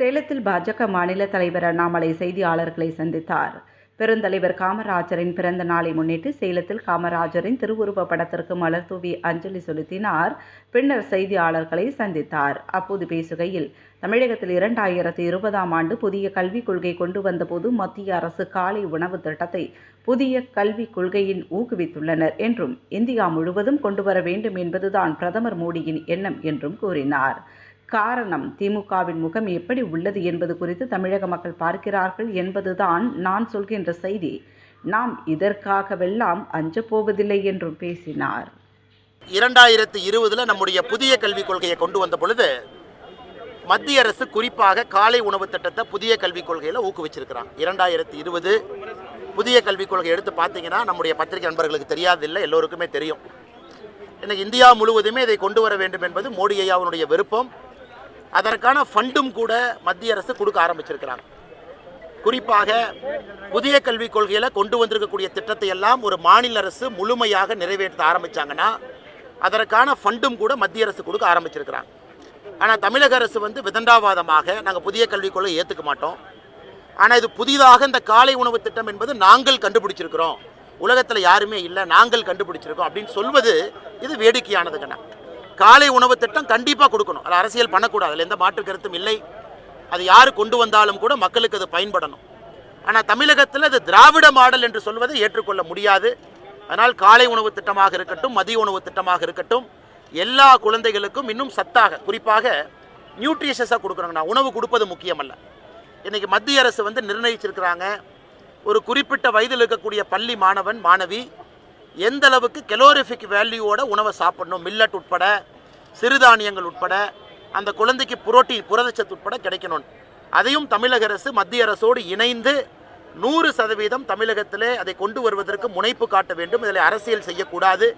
சேலத்தில் பாஜக மாநில தலைவர் அண்ணாமலை செய்தியாளர்களை சந்தித்தார். பெருந்தலைவர் காமராஜரின் பிறந்த நாளை முன்னிட்டு சேலத்தில் காமராஜரின் திருவுருவ படத்திற்கு மலர் தூவி அஞ்சலி செலுத்தினார். பின்னர் செய்தியாளர்களை சந்தித்தார். அப்போது பேசுகையில் தமிழகத்தில் இரண்டாயிரத்தி இருபதாம் ஆண்டு புதிய கல்விக் கொள்கை கொண்டு வந்தபோது மத்திய அரசு காலை உணவு திட்டத்தை புதிய கல்விக் கொள்கையின் ஊக்குவித்துள்ளனர் என்றும் இந்தியா முழுவதும் கொண்டு வர வேண்டும் என்பதுதான் பிரதமர் மோடியின் எண்ணம் என்றும் கூறினார். காரணம் திமுகவின் முகம் எப்படி உள்ளது என்பது குறித்து தமிழக மக்கள் பார்க்கிறார்கள் என்பதுதான் நான் சொல்கின்ற செய்தி. நாம் இதற்காகவெல்லாம் அஞ்சப் போவதில்லை என்றும் பேசினார். இரண்டாயிரத்தி இருபதுல நம்முடைய புதிய கல்விக் கொள்கையை கொண்டு வந்த பொழுது மத்திய அரசு குறிப்பாக காலை உணவு திட்டத்தை புதிய கல்விக் கொள்கையில் ஊக்குவிச்சிருக்கிறாங்க. இரண்டாயிரத்தி இருபது புதிய கல்விக் கொள்கை எடுத்து பார்த்தீங்கன்னா நம்முடைய பத்திரிகை நண்பர்களுக்கு தெரியாதில்லை எல்லோருக்குமே தெரியும். இன்னைக்கு இந்தியா முழுவதுமே இதை கொண்டு வர வேண்டும் என்பது மோடி ஐயாவுடைய விருப்பம். அதற்கான ஃபண்டும் கூட மத்திய அரசு கொடுக்க ஆரம்பிச்சிருக்கிறாங்க. குறிப்பாக புதிய கல்விக் கொள்கையில் கொண்டு வந்திருக்கக்கூடிய திட்டத்தை எல்லாம் ஒரு மாநில அரசு முழுமையாக நிறைவேற்ற ஆரம்பித்தாங்கன்னா அதற்கான ஃபண்டும் கூட மத்திய அரசு கொடுக்க ஆரம்பிச்சிருக்கிறாங்க. ஆனால் தமிழக அரசு வந்து விதண்டாவாதமாக நாங்கள் புதிய கல்விக் கொள்கை ஏற்றுக்க மாட்டோம். ஆனால் இது புதிதாக இந்த காலை உணவு திட்டம் என்பது நாங்கள் கண்டுபிடிச்சிருக்கிறோம். உலகத்தில் யாருமே இல்லை நாங்கள் கண்டுபிடிச்சிருக்கோம் அப்படின்னு சொல்வது இது வேடிக்கையானதுங்கண்ணா காலை உணவு திட்டம் கண்டிப்பாக கொடுக்கணும். அது அரசியல் பண்ணக்கூடாது. அதில் எந்த மாற்று கருத்தும் இல்லை. அது யார் கொண்டு வந்தாலும் கூட மக்களுக்கு அது பயன்படணும். ஆனால் தமிழகத்தில் அது திராவிட மாடல் என்று சொல்வதை ஏற்றுக்கொள்ள முடியாது. அதனால் காலை உணவு திட்டமாக இருக்கட்டும் மதிய உணவு திட்டமாக இருக்கட்டும் எல்லா குழந்தைகளுக்கும் இன்னும் சத்தாக குறிப்பாக நியூட்ரிஷஸாக கொடுக்குறாங்கண்ணா. உணவு கொடுப்பது முக்கியமல்ல. இன்றைக்கி மத்திய அரசு வந்து நிர்ணயிச்சிருக்கிறாங்க. ஒரு குறிப்பிட்ட வயதில் இருக்கக்கூடிய பள்ளி மாணவன் மாணவி எந்த அளவுக்கு கெலோரிஃபிக் வேல்யூவோட உணவை சாப்பிடணும்? மில்லட் உட்பட சிறுதானியங்கள் உட்பட அந்த குழந்தைக்கு புரோட்டீன் புரதச்சத்து உட்பட கிடைக்கணும். அதையும் தமிழக அரசு மத்திய அரசோடு இணைந்து நூறு சதவீதம் தமிழகத்திலே அதை கொண்டு வருவதற்கு முனைப்பு காட்ட வேண்டும். இதில் அரசியல் செய்யக்கூடாது.